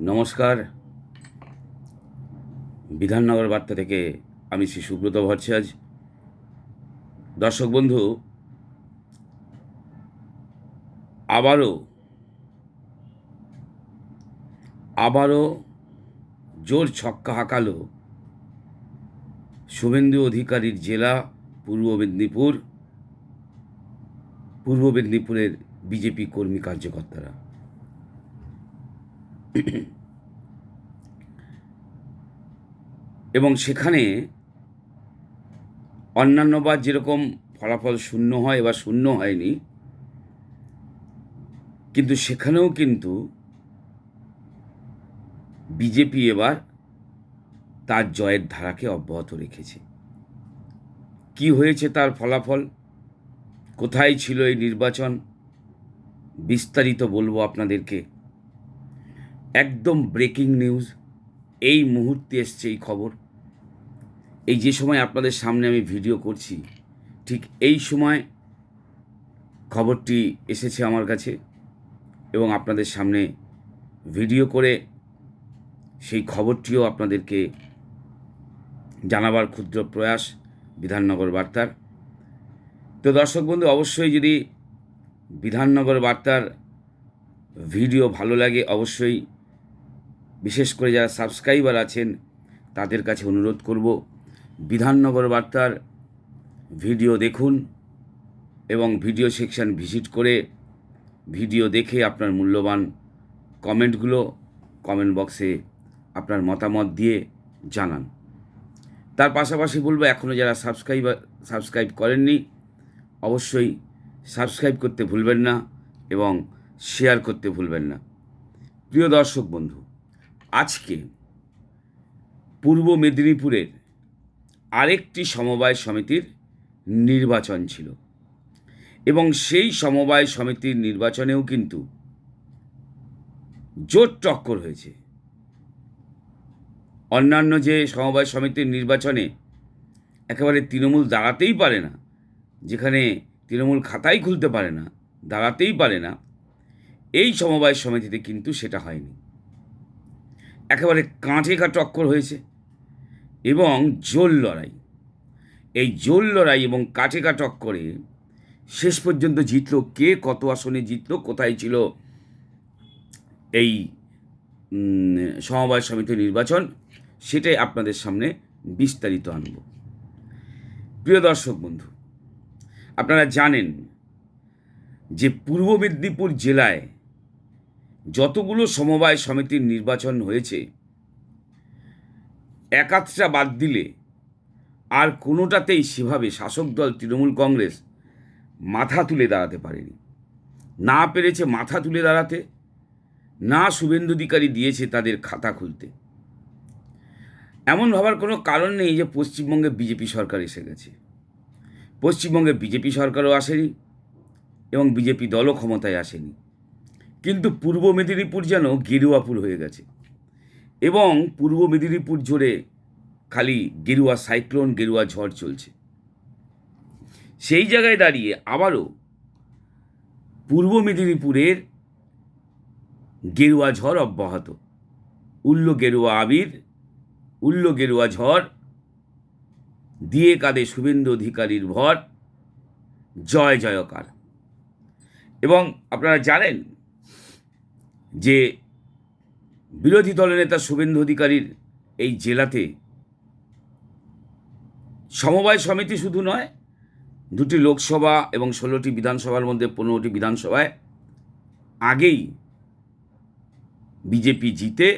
নমস্কার। বিধাননগর বার্তা থেকে আমি শ্রী সুব্রত ভট্টাচার্য। দর্শক বন্ধু, আবারও আবারও জোর ছক্কা হাঁকালো শুভেন্দু অধিকারীর জেলা, পূর্ব মেদিনীপুর। পূর্ব মেদিনীপুরের বিজেপি কর্মী কার্যকর্তারা। এবং সেখানে অন্যান্যবার যেরকম ফলাফল শূন্য হয় এবার শূন্য হয়নি, কিন্তু সেখানেও কিন্তু বিজেপি এবার তার জয়ের ধারাকে অব্যাহত রেখেছে। কি হয়েছে তার ফলাফল? কোথায় ছিল এই নির্বাচন? বিস্তারিত বলব আপনাদেরকে। একদম ব্রেকিং নিউজ এই মুহূর্তে এসছে এই খবর। এই যে সময় আপনাদের সামনে আমি ভিডিও করছি, ঠিক এই সময় খবরটি এসেছে আমার কাছে এবং আপনাদের সামনে ভিডিও করে সেই খবরটিও আপনাদেরকে জানাবার ক্ষুদ্র প্রয়াস বিধাননগর বার্তার। তো দর্শক বন্ধু, অবশ্যই যদি বিধাননগর বার্তার ভিডিও ভালো লাগে, অবশ্যই বিশেষ করে যারা সাবস্ক্রাইবার আছেন, তাদের কাছে অনুরোধ করব, বিধাননগর বার্তার ভিডিও দেখুন এবং ভিডিও সেকশন ভিজিট করে ভিডিও দেখে আপনার মূল্যবান কমেন্টগুলো কমেন্ট বক্সে আপনার মতামত দিয়ে জানান। তার পাশাপাশি বলব এখনও যারা সাবস্ক্রাইবার, সাবস্ক্রাইব করেননি, অবশ্যই সাবস্ক্রাইব করতে ভুলবেন না এবং শেয়ার করতে ভুলবেন না। প্রিয় দর্শক বন্ধু আজকে পূর্ব মেদিনীপুরের আরেকটি সমবায় সমিতির নির্বাচন ছিল। এবং সেই সমবায় সমিতির নির্বাচনেও কিন্তু জোর টক্কর হয়েছে। অন্যান্য যে সমবায় সমিতির নির্বাচনে একেবারে তৃণমূল দাঁড়াতেই পারে না, যেখানে তৃণমূল খাতাই খুলতে পারে না, দাঁড়াতেই পারে না, এই সমবায় সমিতিতে কিন্তু সেটা হয়নি। একেবারে কাঁঠে কা টক্কর হয়েছে এবং জোল লড়াই। এই জোল লড়াই এবং কাঠে কা টক্করে শেষ পর্যন্ত জিতলো কে, কত আসনে জিতলো, কোথায় ছিল এই সমবায় সমিতি নির্বাচন সেটাই আপনাদের সামনে বিস্তারিত আনব। প্রিয় দর্শক বন্ধু, আপনারা জানেন যে পূর্ব মেদিনীপুর জেলায় যতগুলো সমবায় সমিতির নির্বাচন হয়েছে একাধটা বাদ দিলে আর কোনোটাতেই সেভাবে শাসক দল তৃণমূল কংগ্রেস মাথা তুলে দাঁড়াতে পারেনি। না পেরেছে মাথা তুলে দাঁড়াতে, না শুভেন্দু অধিকারী দিয়েছে তাদের খাতা খুলতে। এমন ভাবার কোনো কারণ নেই যে পশ্চিমবঙ্গে বিজেপি সরকার এসে গেছে। পশ্চিমবঙ্গে বিজেপি সরকারও আসেনি এবং বিজেপি দলও ক্ষমতায় আসেনি। কিন্তু পূর্ব মেদিনীপুর যেন গেরুয়াপুর হয়ে গেছে। এবং পূর্ব মেদিনীপুর জুড়ে খালি গেরুয়া সাইক্লোন, গেরুয়া ঝড় চলছে। সেই জায়গায় দাঁড়িয়ে আবারও পূর্ব মেদিনীপুরের গেরুয়া ঝড় অব্যাহত। উল্ল গেরুয়া আবির, উল্ল গেরুয়া ঝড়, দিয়ে কাঁদে শুভেন্দু অধিকারীর ভর। জয় জয়কার। এবং আপনারা জানেন যে বিরোধী দলনেতা শুভেন্দু অধিকারীর এই জেলাতে সমবায় সমিতি শুধু নয়, দুটি লোকসভা এবং ষোলোটি বিধানসভার মধ্যে পনেরোটি বিধানসভায় আগেই বিজেপি জিতে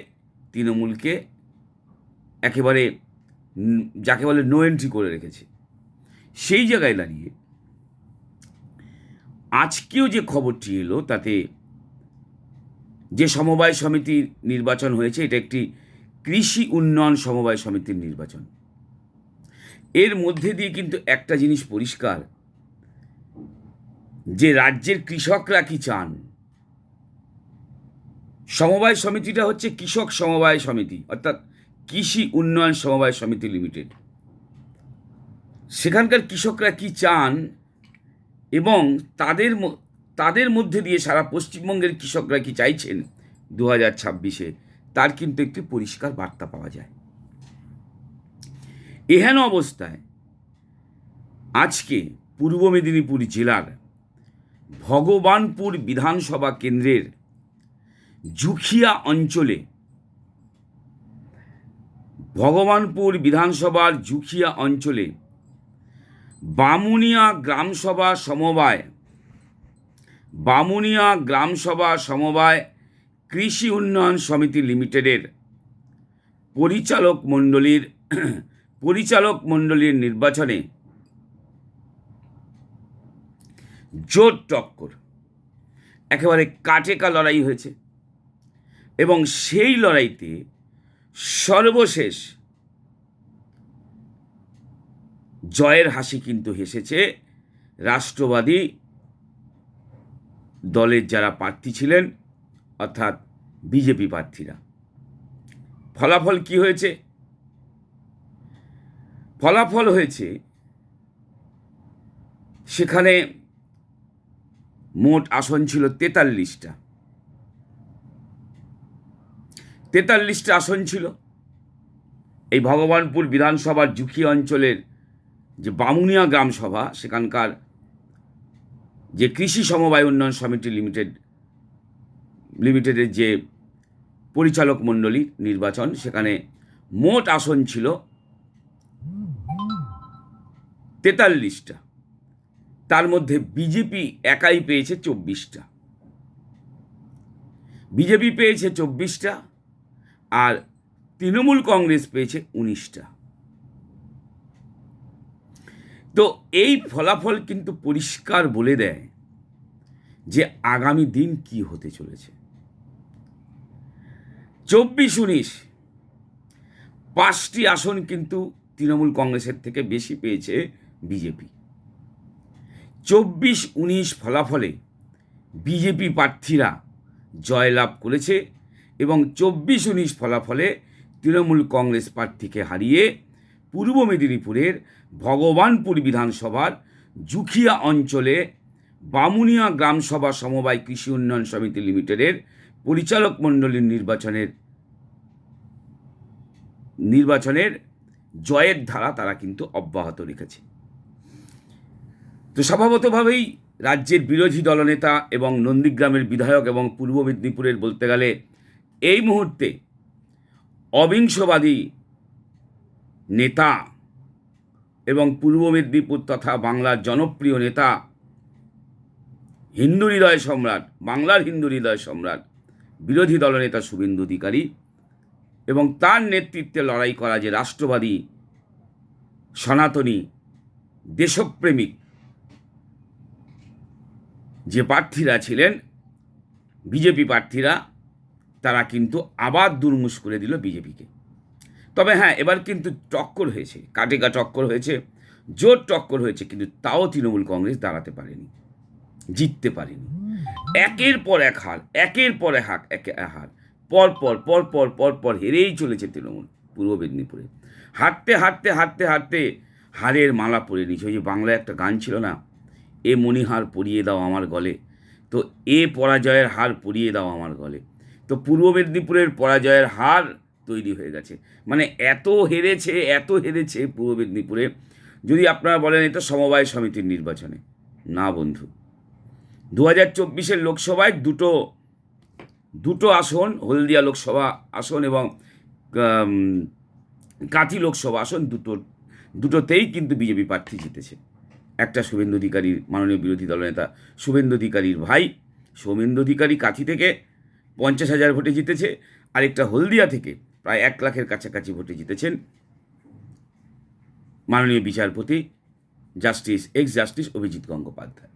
তৃণমূলকে একেবারে যাকে বলে নো এন্ট্রি করে রেখেছে। সেই জায়গায় দাঁড়িয়ে আজকেও যে খবরটি এলো, তাতে যে সমবায় সমিতির নির্বাচন হয়েছে, এটা একটি কৃষি উন্নয়ন সমবায় সমিতির নির্বাচন। এর মধ্যে দিয়ে কিন্তু একটা জিনিস পরিষ্কার, যে রাজ্যের কৃষকরা কি চান? সমবায় সমিতিটা হচ্ছে কৃষক সমবায় সমিতি, অর্থাৎ কৃষি উন্নয়ন সমবায় সমিতি লিমিটেড। সেখানকার কৃষকরা কি চান? এবং তাদের তাদের মধ্যে দিয়ে সারা পশ্চিমবঙ্গের কৃষকরা কি চাইছেন? দু হাজার ছাব্বিশে তার কিন্তু একটি পরিষ্কার বার্তা পাওয়া যায়। এহেন অবস্থায় আজকে পূর্ব মেদিনীপুর জেলার ভগবানপুর বিধানসভা কেন্দ্রের জুখিয়া অঞ্চলে ভগবানপুর বিধানসভার জুখিয়া অঞ্চলে বামুনিয়া গ্রামসভা সমবায় বামুনিয়া গ্রামসভা সমবায় কৃষি উন্নয়ন সমিতি লিমিটেডের পরিচালক মণ্ডলীর পরিচালক মণ্ডলীর নির্বাচনে জোর টক্কর। একেবারে কাটেকা লড়াই হয়েছে এবং সেই লড়াইতে সর্বশেষ জয়ের হাসি কিন্তু হেসেছে রাষ্ট্রবাদী দলের যারা প্রার্থী ছিলেন, অর্থাৎ বিজেপি প্রার্থীরা। ফলাফল কি হয়েছে? ফলাফল হয়েছে, সেখানে মোট আসন ছিল তেতাল্লিশটা। তেতাল্লিশটা আসন ছিল। এই ভগবানপুর বিধানসভার জুখি অঞ্চলের যে বামুনিয়া গ্রাম সভা সেখানকার যে কৃষি সমবায় উন্নয়ন সমিতি লিমিটেড, লিমিটেডের যে পরিচালক মণ্ডলী নির্বাচন, সেখানে মোট আসন ছিল তেতাল্লিশটা। তার মধ্যে বিজেপি একাই পেয়েছে চব্বিশটা। বিজেপি পেয়েছে চব্বিশটা আর তৃণমূল কংগ্রেস পেয়েছে উনিশটা। তো এই ফলাফল কিন্তু পরিষ্কার বলে দেয় যে আগামী দিন কি হতে চলেছে। চব্বিশ উনিশ, পাঁচটি আসন কিন্তু তৃণমূল কংগ্রেসের থেকে বেশি পেয়েছে বিজেপি। চব্বিশ উনিশ ফলাফলে বিজেপি প্রার্থীরা জয়লাভ করেছে এবং চব্বিশ উনিশ ফলাফলে তৃণমূল কংগ্রেস প্রার্থীকে হারিয়ে পূর্ব মেদিনীপুরের ভগবানপুর বিধানসভার জুখিয়া অঞ্চলে বামুনিয়া গ্রামসভা সমবায় কৃষি উন্নয়ন সমিতি লিমিটেডের পরিচালক মণ্ডলীর নির্বাচনের নির্বাচনের জয়ের ধারা তারা কিন্তু অব্যাহত রেখেছে। তো স্বভাবতভাবেই রাজ্যের বিরোধী দলনেতা এবং নন্দীগ্রামের বিধায়ক এবং পূর্ব মেদিনীপুরের বলতে গেলে এই মুহূর্তে অবিংশবাদী নেতা এবং পূর্ব মেদিনীপুর তথা বাংলার জনপ্রিয় নেতা হিন্দু হৃদয় সম্রাট, বাংলার হিন্দু হৃদয় সম্রাট, বিরোধী দলনেতা শুভেন্দু অধিকারী এবং তার নেতৃত্বে লড়াই করা যে রাষ্ট্রবাদী সনাতনী দেশপ্রেমিক যে প্রার্থীরা ছিলেন, বিজেপি প্রার্থীরা, তারা কিন্তু আবার দুর্মুষ করে দিল বিজেপিকে। তবে হ্যাঁ এবার কিন্তু টক্কর হয়েছে, কাটেকা টক্কর হয়েছে জোর টক্কর হয়েছে, কিন্তু তাও তৃণমূল কংগ্রেস দাঁড়াতে পারেনি, জিততে পারেনি। একের পর এক হার, একের পর এক হাক এক হার, পর পর পর পর পর পর হেরেই চলেছে তৃণমূল, পূর্ব মেদিনীপুরে। হাঁটতে হাঁটতে হাঁটতে হাঁটতে হারের মালা পরে নিয়েছে। ওই যে বাংলায় একটা গান ছিল না, এ মণিহার পরিয়ে দাও আমার গলে তো এ পরাজয়ের হার পরিয়ে দাও আমার গলে। তো পূর্ব মেদিনীপুরের পরাজয়ের হার তৈরি হয়ে গেছে। মানে এত হেরেছে এত হেরেছে পূর্ব মেদিনীপুরে। যদি আপনারা বলেন এটা সমবায় সমিতির নির্বাচনে। না বন্ধু। দু হাজার চব্বিশের লোকসভায় দুটো দুটো আসন, হলদিয়া লোকসভা আসন এবং কাঁথি লোকসভা আসন দুটো, দুটোতেই কিন্তু বিজেপি প্রার্থী জিতেছে। একটা শুভেন্দু অধিকারীর, মাননীয় বিরোধী দলনেতা শুভেন্দু অধিকারীর ভাই। সৌমেন্দু অধিকারী কাঁথি থেকে পঞ্চাশ হাজার ভোটে জিতেছে। আরেকটা হলদিয়া থেকে প্রায় এক লাখের কাছাকাছি ভোটে জিতেছেন মাননীয় বিচারপতি justice ex justice Abhijit Gangopadhyay.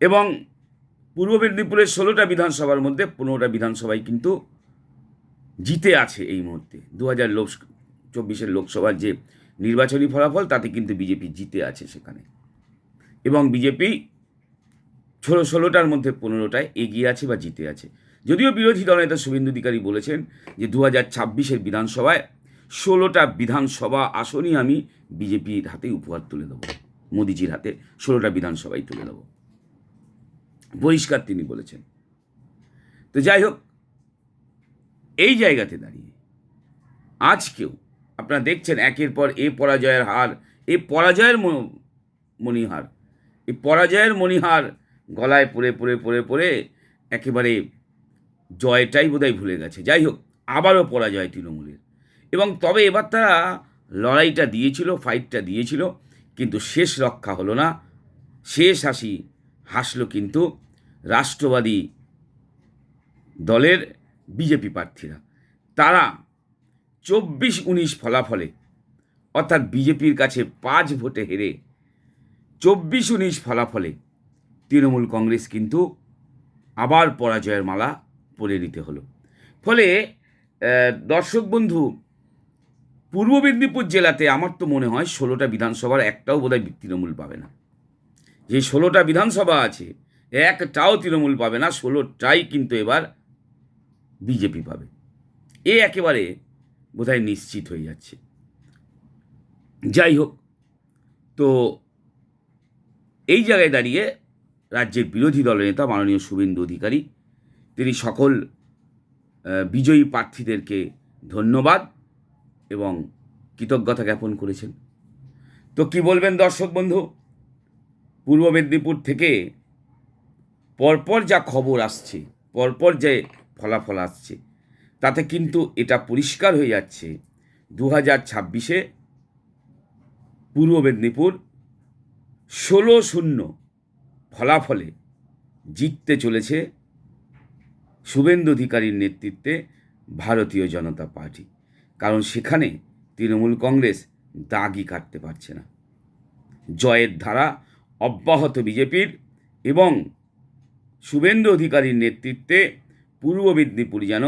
এবং পূর্ব মেদিনীপুরের ষোলোটা বিধানসভার মধ্যে পনেরোটা বিধানসভায় কিন্তু জিতে আছে এই মুহূর্তে। দু হাজার লোক চব্বিশের লোকসভার যে নির্বাচনী ফলাফল, তাতে কিন্তু বিজেপি জিতে আছে সেখানে। এবং বিজেপি ষোলো, ষোলোটার মধ্যে পনেরোটায় এগিয়ে আছে বা জিতে আছে। যদিও বিরোধী দলনেতা শুভেন্দু অধিকারী বলেছেন যে দু হাজার ছাব্বিশের বিধানসভায় ষোলোটা বিধানসভা আসনই আমি বিজেপির হাতে উপহার তুলে দেবো, মোদিজির হাতে ষোলোটা বিধানসভাই তুলে দেবো। বহিষ্কার তিনি বলেছেন। তো যাই হোক, এই জায়গাতে দাঁড়িয়ে আজকেও আপনারা দেখছেন একের পর এ পরাজয়ের হার, এ পরাজয়ের মণিহার এই পরাজয়ের মণিহার গলায় পড়ে পড়ে পড়ে পড়ে একেবারে জয়টাই বোধহয় ভুলে গেছে। যাই হোক, আবারও পরাজয় তৃণমূলের। এবং তবে এবার তারা লড়াইটা দিয়েছিল ফাইটটা দিয়েছিল, কিন্তু শেষ রক্ষা হলো না। শেষ হাসি হাসলো কিন্তু রাষ্ট্রবাদী দলের বিজেপি প্রার্থীরা। তারা চব্বিশ উনিশ ফলাফলে, অর্থাৎ বিজেপির কাছে পাঁচ ভোটে হেরে চব্বিশ উনিশ ফলাফলে তৃণমূল কংগ্রেস কিন্তু আবার পরাজয়ের মালা পরে নিতে হলো। ফলে দর্শক বন্ধু, পূর্ব মেদিনীপুর জেলাতে আমার তো মনে হয় ষোলোটা বিধানসভার একটাও বোধহয় তৃণমূল পাবে না। যে ষোলোটা বিধানসভা আছে, একটাও তৃণমূল পাবে না, ষোলোটাই কিন্তু এবার বিজেপি পাবে। এ একেবারে বোধহয় নিশ্চিত হয়ে যাচ্ছে। যাই হোক, তো এই জায়গায় দাঁড়িয়ে রাজ্যের বিরোধী দলের নেতা মাননীয় শুভেন্দু অধিকারী তিনি সকল বিজয়ী প্রার্থীদেরকে ধন্যবাদ এবং কৃতজ্ঞতা জ্ঞাপন করেছেন। তো কি বলবেন দর্শক বন্ধু? পূর্ব মেদিনীপুর থেকে পরপর যা খবর আসছে, পরপর যে ফলাফল আসছে, তাতে কিন্তু এটা পরিষ্কার হয়ে যাচ্ছে। দু হাজার ছাব্বিশে পূর্ব মেদিনীপুর ষোলো শূন্য ফলাফলে জিততে চলেছে শুভেন্দু অধিকারীর নেতৃত্বে ভারতীয় জনতা পার্টি। কারণ সেখানে তৃণমূল কংগ্রেস দাগই কাটতে পারছে না। জয়ের ধারা অব্যাহত বিজেপির এবং শুভেন্দু অধিকারীর নেতৃত্বে পূর্ব মেদিনীপুর যেন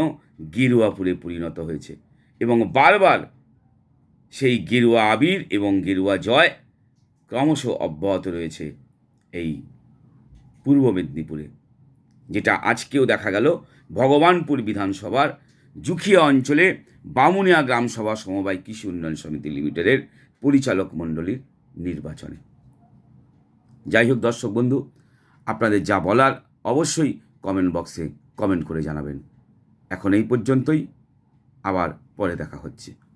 গেরুয়াপুরে পরিণত হয়েছে এবং বারবার সেই গেরুয়া আবির এবং গেরুয়া জয় ক্রমশ অব্যাহত রয়েছে এই পূর্ব মেদিনীপুরে। যেটা আজকেও দেখা গেল ভগবানপুর বিধানসভার জুখিয়া অঞ্চলে বামুনিয়া গ্রামসভা সমবায় কৃষি উন্নয়ন সমিতি লিমিটেডের পরিচালক মণ্ডলীর নির্বাচনে। যাই হোক দর্শক বন্ধু, আপনাদের যা বলার অবশ্যই কমেন্ট বক্সে কমেন্ট করে জানাবেন। এখন এই পর্যন্তই, আবার পরে দেখা হচ্ছে।